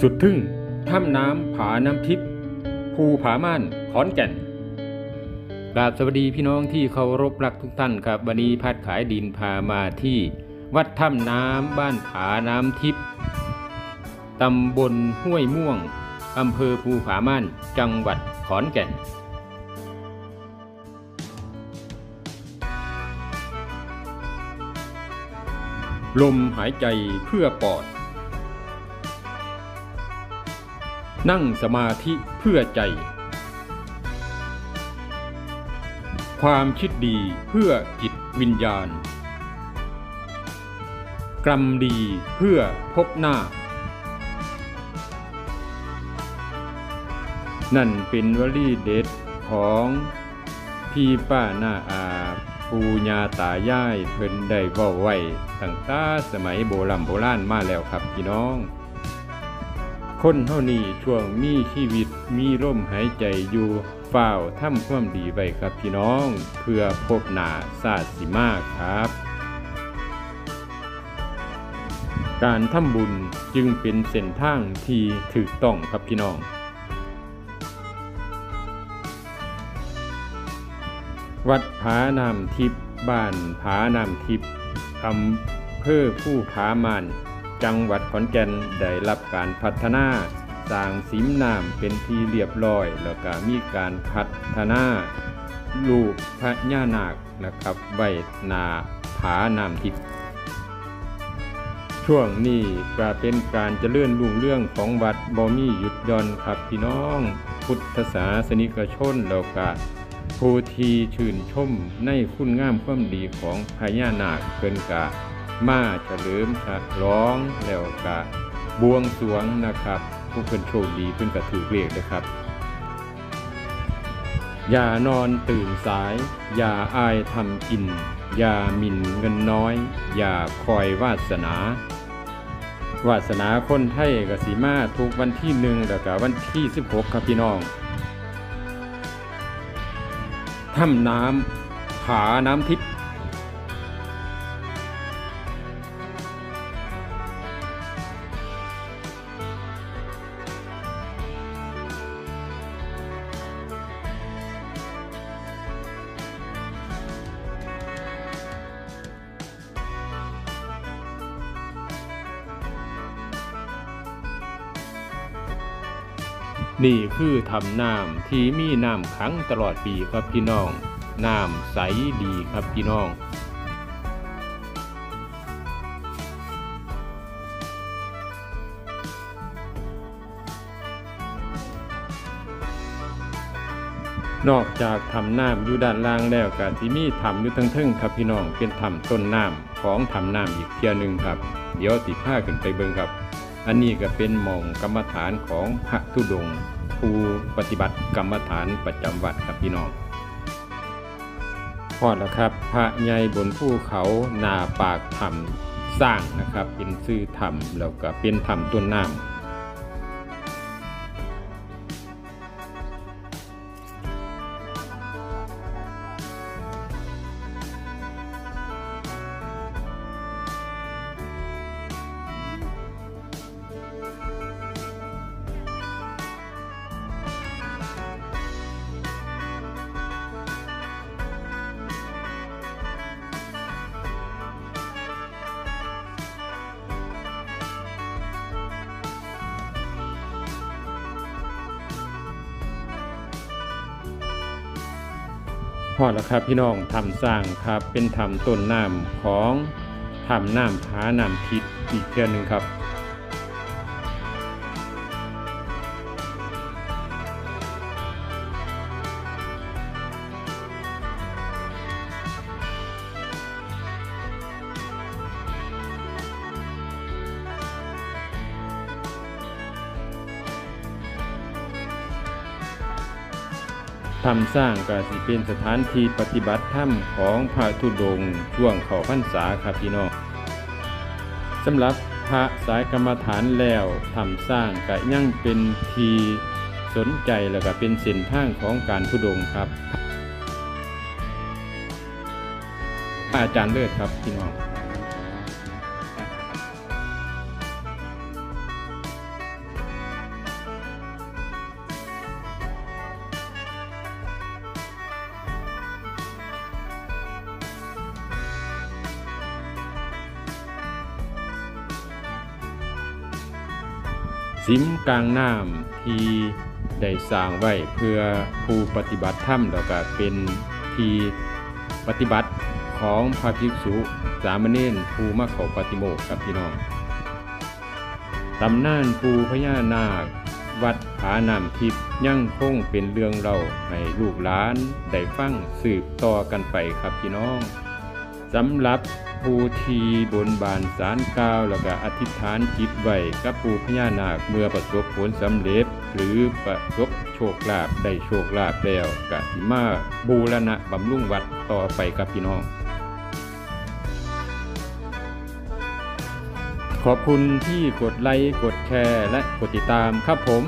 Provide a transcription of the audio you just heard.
สุดทึ่งถ้ำน้ำผาน้ำทิพย์ภูผาม่านขอนแก่นกราบสวัสดีพี่น้องที่เคารพรักทุกท่านครับ วันนี้พัดขายดินพามาที่ วัดถ้ำน้ำบ้านผาน้ำทิพย์ตำบลห้วยม่วงอำเภอภูผาม่านจังหวัดขอนแก่นลมหายใจเพื่อปอด นั่งสมาธิเพื่อใจ ความคิดดีเพื่อจิตวิญญาณ กรรมดีเพื่อพบหน้า นั่นเป็นวลีเด็ดของพี่ป้าหน้าอาปูญาตายายเพิ่นได้ว้าไว้ตั้งแต่สมัยโบราณโบราณมาแล้วครับพี่น้อง คนเท่านี้ช่วงมีชีวิตมีร่มหายใจอยู่เฝ้าวทำความดีไว้ครับพี่น้อง เพื่อพบหน้าศาสสิมากครับ การทำบุญจึงเป็นเส้นทางที่ถูกต้องครับพี่น้อง วัดผานามทิพย์บ้านผานามทิพย์อำเภอผู้ผามาน จังหวัดขอนแก่นได้รับการพัฒนาสร้างสิมน้ำเป็นที่เรียบร้อย แล้วก็มีการพัฒนาลูกพระญานาคนะครับไว้นาผานามทิพย์ช่วงนี้ก็เป็นการเจริญรุ่งเรื่องของวัดบ่มีหยุดย่อนครับพี่น้อง พุทธศาสนิกชนแล้วก็ผู้ที่ชื่นชมในคุณงามความดีของพญานาคเพิ่นกะ มาเฉลิมฉลองแล้วกะบวงสวงนะครับ ผู้เพิ่นโชคดีเพิ่นกะถูกเรียกนะครับ อย่านอนตื่นสาย อย่าอายทำกิน อย่าหมิ่นเงินน้อย อย่าคอยวาสนาวาสนาคนไทยกสิมาทุกวันที่หนึ่งแล้วก็วันที่ 16 ครับพี่น้องถ้ำน้ำผาน้ำทิพย์ นี่คือทำน้ำที่มีน้ำขังตลอดปีครับพี่น้อง น้ำใสดีครับพี่น้องนอกจากทำน้ำอยู่ด้านล่างแล้วก็ที่มีทำอยู่ทั้งทึ่งครับพี่น้องเป็นทำต้นน้ำของทำน้ำอีกเทียหนึ่งครับ เดี๋ยวติผ้าขึ้นไปเบิ่งครับ อันนี้ก็เป็นหม่องกรรมฐานของพระธุดงค์ผู้ปฏิบัติกรรมฐานประจำวัดครับพี่น้องพอดแล้วครับ พระใหญ่บนภูเขาหนาปากถ้ำสร้างนะครับ เป็นซื่อถ้ำแล้วก็เป็นถ้ำต้นน้ำ พอแล้วครับพี่น้องทำสร้างครับเป็นทำต้นน้ำของทำน้ำผาน้ำทิศอีกเทื่นหนึ่งครับ ทำสร้างก็สิเป็นสถานที่ปฏิบัติธรรมของพระธุดงค์ช่วงเข้าพรรษาครับพี่น้องสำหรับพระสายกรรมฐานแล้วทำสร้างก็ยังเป็นทีสนใจแล้วก็เป็นเส้นทางของการธุดงค์ครับอาจารย์เลิศครับพี่น้อง สิมกลางน้ำที่ได้สร้างไว้เพื่อผู้ปฏิบัติธรรมแล้วก็เป็นที่ปฏิบัติของพระภิกษุสามเณรผู้มาเขาปฏิโมกข์ครับพี่น้องตำนานปูพญานาค วัดผานามทิพย์ยั่งคงเป็นเรื่องเล่าให้ลูกหลานได้ฟังสืบต่อกันไปครับพี่น้องสำหรับ ผู้ที่บนบานสารกาวแล้วก็อธิษฐานจิตไว้กับปูพญานาคเมื่อประสบผลสำเร็จ หรือประสบโชคลาภได้โชคลาภแล้วก็สิมาบูรณะบำรุงวัดต่อไปครับพี่น้อง ขอบคุณที่กดไลค์กดแชร์และกดติดตามครับผม